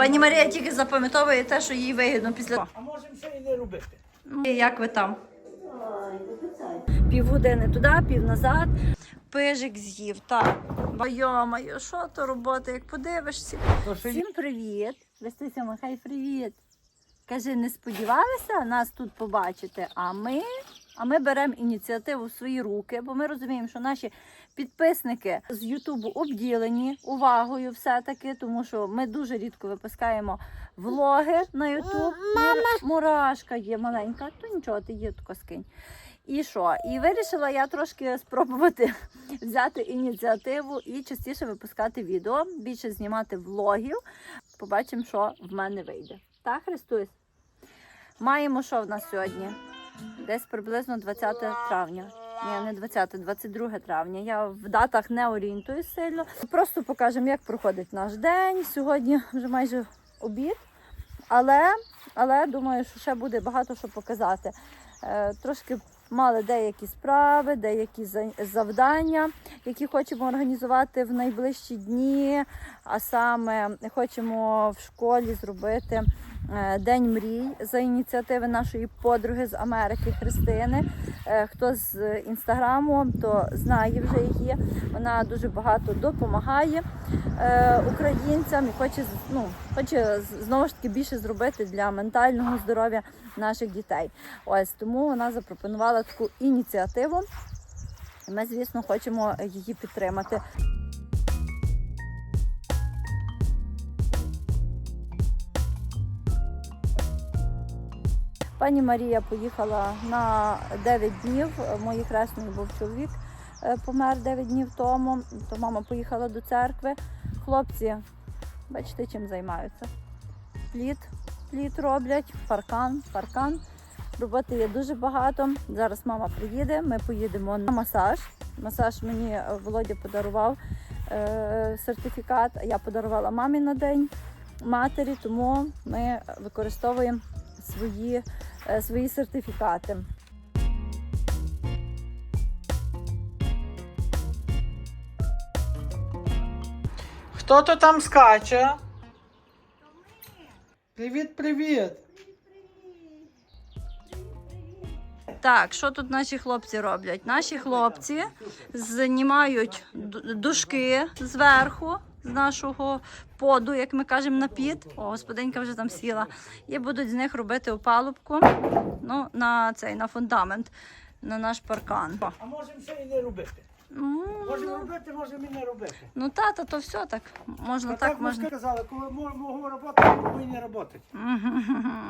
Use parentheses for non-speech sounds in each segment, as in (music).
Пані Марія тільки запам'ятовує те, що їй вигідно після. А можемо ще і не робити. Ну, Як ви там? Півгодини туди, пів назад. Пижик з'їв, так. Йо-моє, що то робота, як подивишся. Всім привіт. Листися, махай привіт. Кажи, не сподівалися нас тут побачити, а ми, а ми беремо ініціативу в свої руки, бо ми розуміємо, що наші підписники з Ютубу обділені увагою все-таки, тому що ми дуже рідко випускаємо влоги на Ютуб. Мурашка є маленька, то нічого, ти є тако скинь. І що? І вирішила я трошки спробувати (laughs) взяти ініціативу і частіше випускати відео, більше знімати влогів. Побачимо, що в мене вийде. Так, Христусь? Маємо що в нас сьогодні? Десь приблизно 20 травня. Ні, не 20, 22 травня. Я в датах не орієнтуюсь сильно. Просто покажемо, як проходить наш день. Сьогодні вже майже обід. Але, але думаю, що ще буде багато що показати. Е, трошки мали деякі справи, деякі за- завдання, які хочемо організувати в найближчі дні. А саме хочемо в школі зробити День мрій за ініціативи нашої подруги з Америки Христини. Е, Хто з інстаграму, то знає вже її. Вона дуже багато допомагає е, українцям і хоче ну, хоче знову ж таки більше зробити для ментального здоров'я наших дітей. Ось тому вона запропонувала таку ініціативу. Ми, звісно, хочемо її підтримати. Пані Марія поїхала на 9 днів. Моїй хресної був чоловік, е, помер 9 днів тому. То мама поїхала до церкви. Хлопці, бачите, чим займаються. Пліт, пліт роблять, паркан, паркан. Роботи є дуже багато. Зараз мама приїде, ми поїдемо на масаж. Масаж мені Володя подарував е, сертифікат, я подарувала мамі на день матері, тому ми використовуємо свої, е, свої сертифікати. Хто то там скаче? Привіт, привіт. Так, що тут наші хлопці роблять? Наші хлопці знімають ду- дужки зверху з нашого поду, як ми кажемо, на під. О, господинька вже там сіла. І будуть з них робити опалубку ну, на цей на фундамент, на наш паркан. А можемо ще і не робити. Ну, Можемо робити, можемо і не робити. ну тата, то все так. Можна А так, так можна. сказали, коли мо- можу роботи, повинні працювати.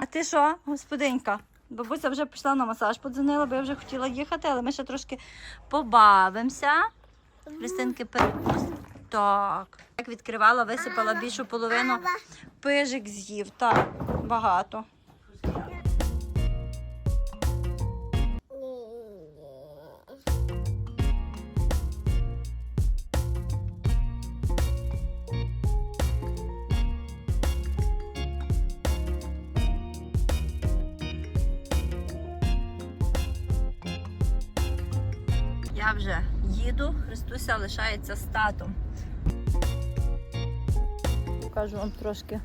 А ти що, господинька? Бабуся вже пішла на масаж, подзвонила, бо я вже хотіла їхати, але ми ще трошки побавимося. Христинки перепусти. Так. Як відкривала, висипала більшу половину. Пижик з'їв. Так, багато. Їду, Христуся лишається з татом. Покажу вам трошки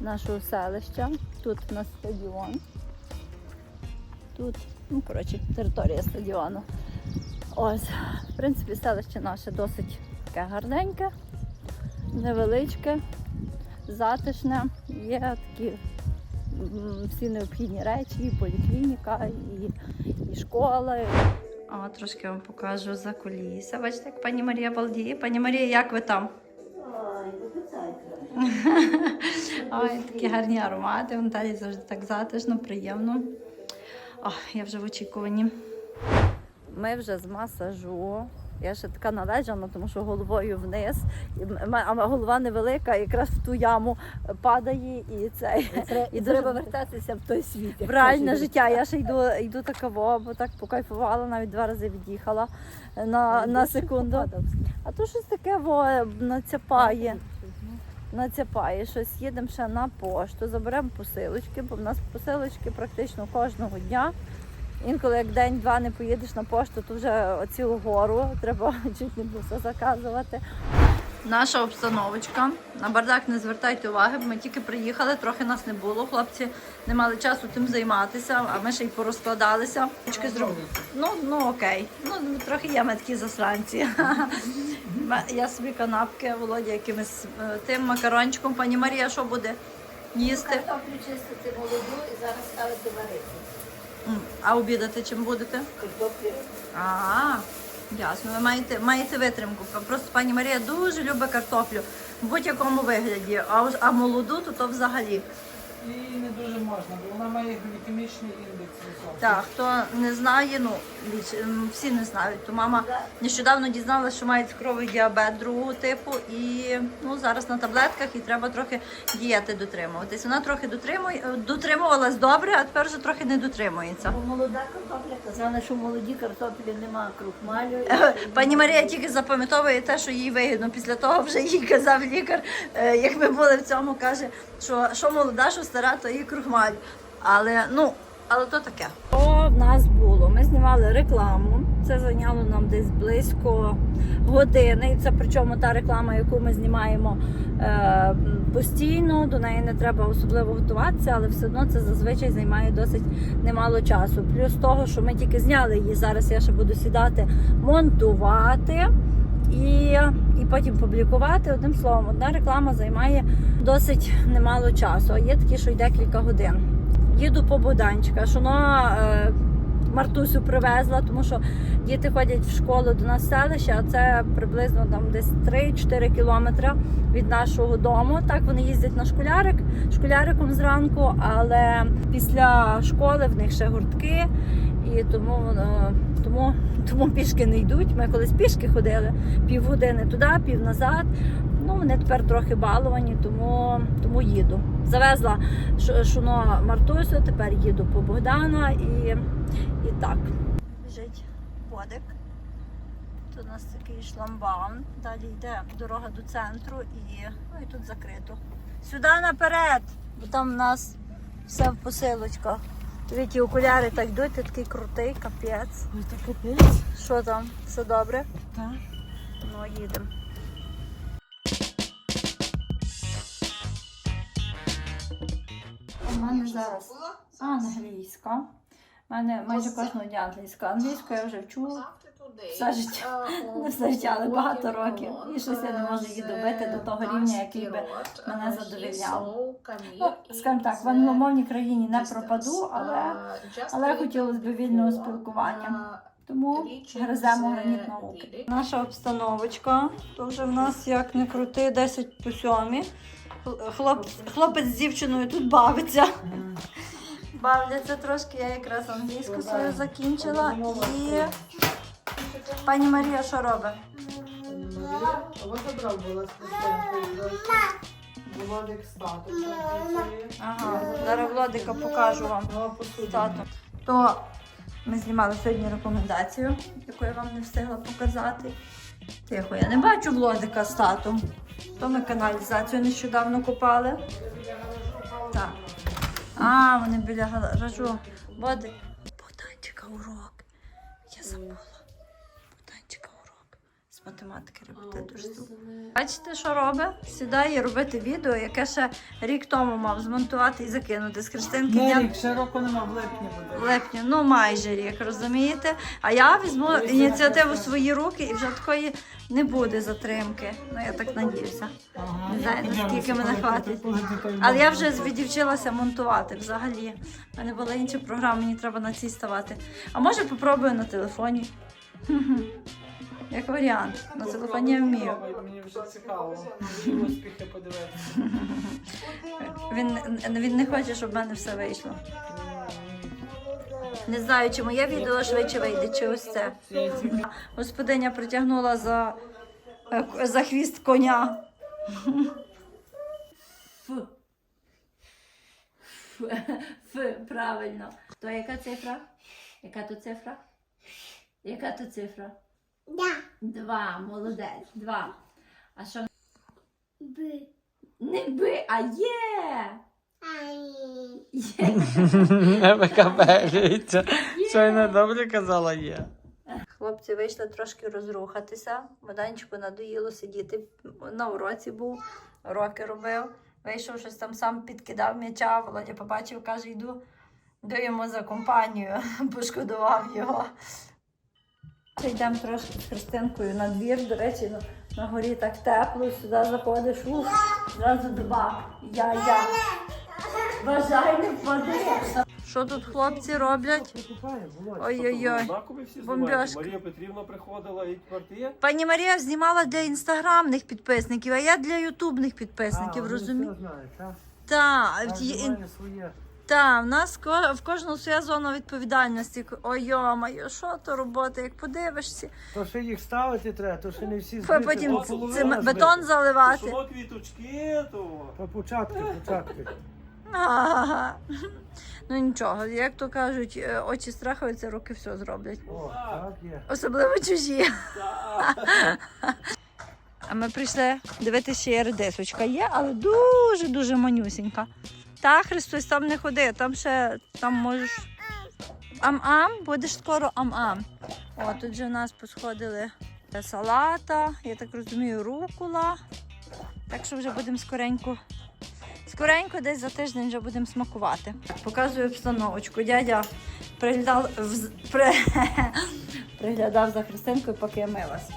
нашого селища. Тут у нас стадіон. Тут, ну, коротше, територія стадіону. Ось, в принципі, селище наше досить таке гарненьке, невеличке, затишне. Є такі всі необхідні речі, і поліклініка, і, і школа. О, трошки вам покажу за куліса. Бачите, як пані Марія балдіє. Пані Марія, як ви там? (laughs) Ой, такі гарні аромати. Вон далі завжди так затишно, приємно. О, я вже в очікуванні. Ми вже з масажу. Я ще така належана, тому що головою вниз. І А голова невелика, якраз в ту яму падає і цей. І треба вертатися в той світ. В реальне життя. Я ще йду, йду такаво, бо так покайфувала, навіть два рази від'їхала на, на секунду. А то щось таке во, нацяпає. Нацяпає щось, їдемо ще на пошту, заберемо посилочки, бо в нас посилочки практично кожного дня. Інколи як день-два не поїдеш на пошту, то вже цілу гору треба (laughs) чуть не все заказувати. Наша обстановочка. На бардак не звертайте уваги, бо ми тільки приїхали, трохи нас не було. Хлопці не мали часу тим займатися, а ми ще й порозкладалися. Ну, ну окей. Ну, трохи є ми такі засранці. (laughs) Я собі канапки, Володя якимось е, тим макарончиком. Пані Марія, що буде їсти? Картоплю чистити молоду і зараз ставити варити. А обідати чим будете? Картоплю. А, ясно. Ви маєте, маєте витримку. Просто пані Марія дуже любить картоплю в будь-якому вигляді, а, а молоду то, то взагалі. І не дуже можна, бо вона має глікемічний індекс високий. Так, хто не знає, ну більш- м, всі не знають. То мама нещодавно дізналася, що має цукровий діабет другого типу, і ну зараз на таблетках і треба трохи дієти дотримуватись. Вона трохи дотримує, дотримувалась добре, а тепер вже трохи не дотримується. Бо молода картопля казали, що в молоді картоплі нема крухмалю. Пані Марія тільки запам'ятовує те, що їй вигідно. Після того вже їй казав лікар, е, як ми були в цьому, каже, що, що молода, що стара, то їй крухмаль. Але ну, але то таке. Що в нас було? Ми знімали рекламу. Це зайняло нам десь близько години. І це причому та реклама, яку ми знімаємо е, постійно. До неї не треба особливо готуватися, але все одно це зазвичай займає досить немало часу. Плюс того, що ми тільки зняли її. Зараз я ще буду сідати монтувати і, і потім публікувати. Одним словом, одна реклама займає досить немало часу. А є такі, що й декілька годин. Їду по Богданчика, що воно е, Мартусю привезла, тому що діти ходять в школу до нас в селище, а це приблизно там десь 3-4 кілометри від нашого дому. Так вони їздять на школярик, школяриком зранку, але після школи в них ще гуртки, і тому, е, тому, тому пішки не йдуть. Ми колись пішки ходили півгодини туди, пів назад. Ну, вони тепер трохи баловані, тому, тому їду. Завезла шуно Мартусю, тепер їду по Богдана і, і так. Біжить подик. Тут у нас такий шламбаун. Далі йде дорога до центру і, ну, і тут закрито. Сюди наперед, бо там у нас все в посилочках. Тобі ті окуляри так йдуть, ти такий крутий, капець. Ой, так капець. Що там? Все добре? Так. Ну, їдемо. У мене зараз англійська. У мене майже кожного дня англійська. Англійську я вже вчу все життя. (laughs) Не все життя, але багато років. І щось я не можу її добити до того рівня, який би мене задовільняв. Ну, скажімо так, в англомовній країні не пропаду, але, але хотілося б вільного спілкування. Тому гриземо граніт науки. Наша обстановочка, то вже в нас як не крути, 10 по 7. Хлоп, хлопець з дівчиною тут бавиться. Бавляться трошки, я якраз англійську свою закінчила. І пані Марія що робить? Ось забрав була Володик. Ага, зараз Владика покажу вам. Тату. То ми знімали сьогодні рекомендацію, яку я вам не встигла показати. Тихо, я не бачу Владика з татом. То ми каналізацію нещодавно купали. Так. А, вони біля гаражу. Води. Богданчика урок. Я забула. З математики робити дуже супер. Бачите, що робить? Сідає робити відео, яке ще рік тому мав змонтувати і закинути з Христинки. Не дня- рік, ще року нема, в липні в липні, ну майже рік, розумієте? А я візьму ініціативу в свої руки і вже такої не буде затримки. Ну я так надіюся. Ага. Не знаю, наскільки мене хватить. Але я вже відівчилася монтувати взагалі. У мене були інші програми, мені треба на цій ставати. А може попробую на телефоні. Як варіант. На телефоні я вмію. Мені вже цікаво. Успіхи подивитися. (laughs) Він, він не хоче, щоб в мене все вийшло. Не знаю, чи моє відео швидше вийде, чи ось це. Господиня притягнула за, е, за хвіст коня. Ф. Ф. Ф. Правильно. То яка цифра? Яка то цифра? Яка то цифра? Два. Молодець. Два. А що? Б. Не би, а є. Є. (laughs) Не викабелюється. Щойно добре казала є. Хлопці вийшли трошки розрухатися. Богданчику надоїло сидіти. На уроці був, уроки робив. Вийшов щось там сам підкидав м'яча. Володя побачив, каже, йду, йду йому за компанію, (laughs) пошкодував його. Йдемо трошки з Христинкою на двір. До речі, на, на горі так тепло, сюди заходиш, ух, зразу два. Я, я. Бажай не впади. Що тут хлопці роблять? Ой-ой-ой. Всі Бомбьошка. Марія Петрівна приходила і тепер? Пані Марія знімала для інстаграмних підписників, а я для ютубних підписників, розумієш? Так, своє. Та, в нас ко- в кожного своя зона відповідальності. Ой, йо-моє, що то робота, як подивишся. То, що їх ставити треба, то що не всі збити, Потім це бетон заливати. Пішов квіточки, то. По початку, початку. Ага. Ну нічого, як то кажуть, е, очі страхаються, руки все зроблять. О, так є. Особливо чужі. А ми прийшли дивитися, ще є редисочка. Є, але дуже-дуже манюсінька. Та, Христос, там не ходи, там ще там можеш. Ам-ам, будеш скоро ам-ам. О, тут же в нас посходили салата, я так розумію, рукула. Так що вже будемо скоренько. Скоренько десь за тиждень вже будемо смакувати. Показую обстановочку. Дядя приглядав, вз- при... (laughs) приглядав за Христинкою, поки я милась.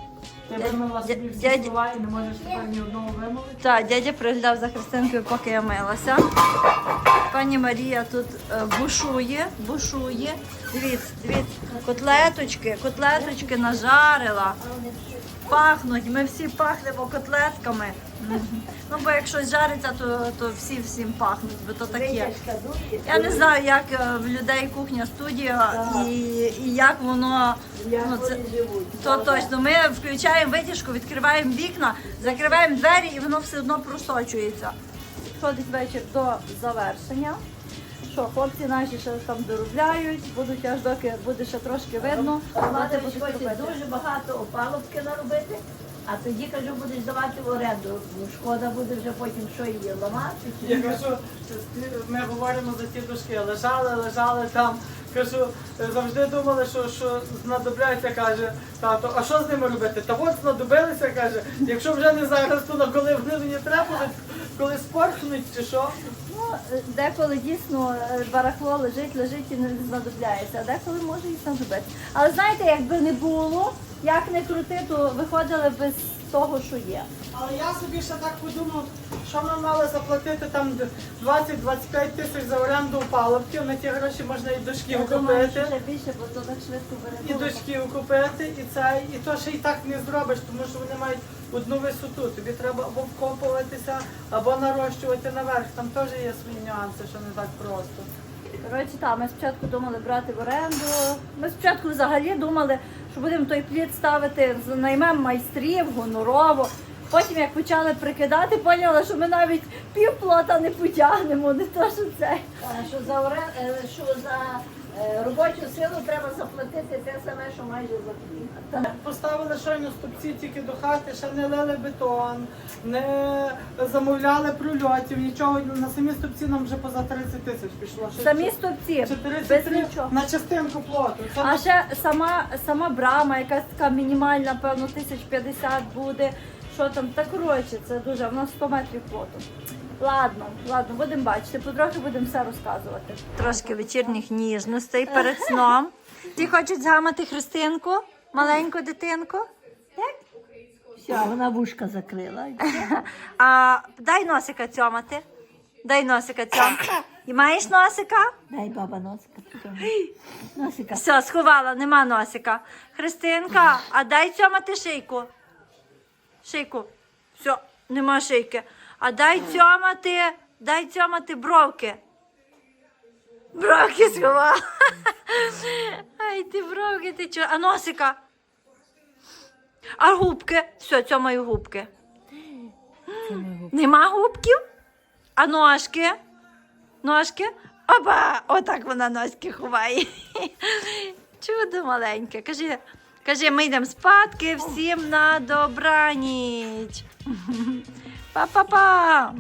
Ти вимила собі всі дядя- слова і не можеш тепер ні одного вимовити. Так, дядя приглядав за Христинкою, поки я милася. Пані Марія тут е, бушує, бушує. Дивіться, дивіться, котлеточки, котлеточки нажарила. Пахнуть, ми всі пахнемо котлетками. Ну, бо як щось жариться, то, то всі всім пахнуть, бо то таке. Я не знаю, як е, в людей кухня студія і, і як воно. Ну, це, то точно. Ми включаємо витяжку, відкриваємо вікна, закриваємо двері і воно все одно просочується. Підходить вечір до завершення. Що, хлопці наші ще там доробляють, будуть аж доки буде ще трошки видно. Мати Мати будуть дуже багато опалубки наробити, а тоді, кажу, будеш давати в оренду. Бо Шкода буде вже потім що її ламати. чи Я що. кажу, ми говоримо за ті дошки, лежали, лежали там. Кажу, завжди думали, що, що знадобляється, каже тато, а що з ними робити? Та от знадобилися, каже, якщо вже не зараз, то на коли вони мені треба коли спорхнуть чи що. Деколи дійсно е, барахло лежить, лежить і не знадобляється, а деколи може і знадобити. Але знаєте, якби не було, як не крути, то виходили без того, що є. Але я собі ще так подумав, що ми мали заплатити там 20-25 тисяч за оренду палубків, на ті гроші можна і дошків купити. І бере. дочків купити, і це, і то ще і так не зробиш, тому що вони мають одну висоту. Тобі треба або вкопуватися, або нарощувати наверх. Там теж є свої нюанси, що не так просто. Коротше, так, ми спочатку думали брати в оренду. Ми спочатку взагалі думали, що будемо той плід ставити, наймемо майстрів, гонорово. Потім, як почали прикидати, поняли, що ми навіть півплота не потягнемо, не то, що це. Що за орен... е, що за робочу силу треба заплатити те саме, що майже за плід. Поставили щойно стопці тільки до хати, ще не лили бетон, не замовляли прольотів, нічого. На самі стопці нам вже поза 30 тисяч пішло. Самі стовпці, чи без нічого. на частинку плоту. Це А ще сама, сама брама, якась така мінімальна, певно, 1050 буде. Що там? Та коротше, це дуже, в нас 100 метрів плоту. Ладно, ладно, будемо бачити, потрохи будемо все розказувати. Трошки вечірніх ніжностей перед сном. Ті хочуть згамати Христинку, маленьку дитинку. Все, вона вушка закрила. А дай носика цьомати. Дай носика цьомати. І маєш носика? Дай баба носика. Носика. Все, сховала, нема носика. Христинка, а дай цьомати шийку. Шийку. Все, нема шийки. А дай цьомати, дай цьомати бровки. Бровки сховала. (laughs) Ай, ти бровки, ти чого? А носика? А губки? Все, цьомаю губки. Нема губків? А ножки? Ножки? Опа! Отак вона ножки ховає. (laughs) Чудо маленьке. Кажи, кажи, ми йдемо спадки всім на добраніч. (laughs) Па-па-па.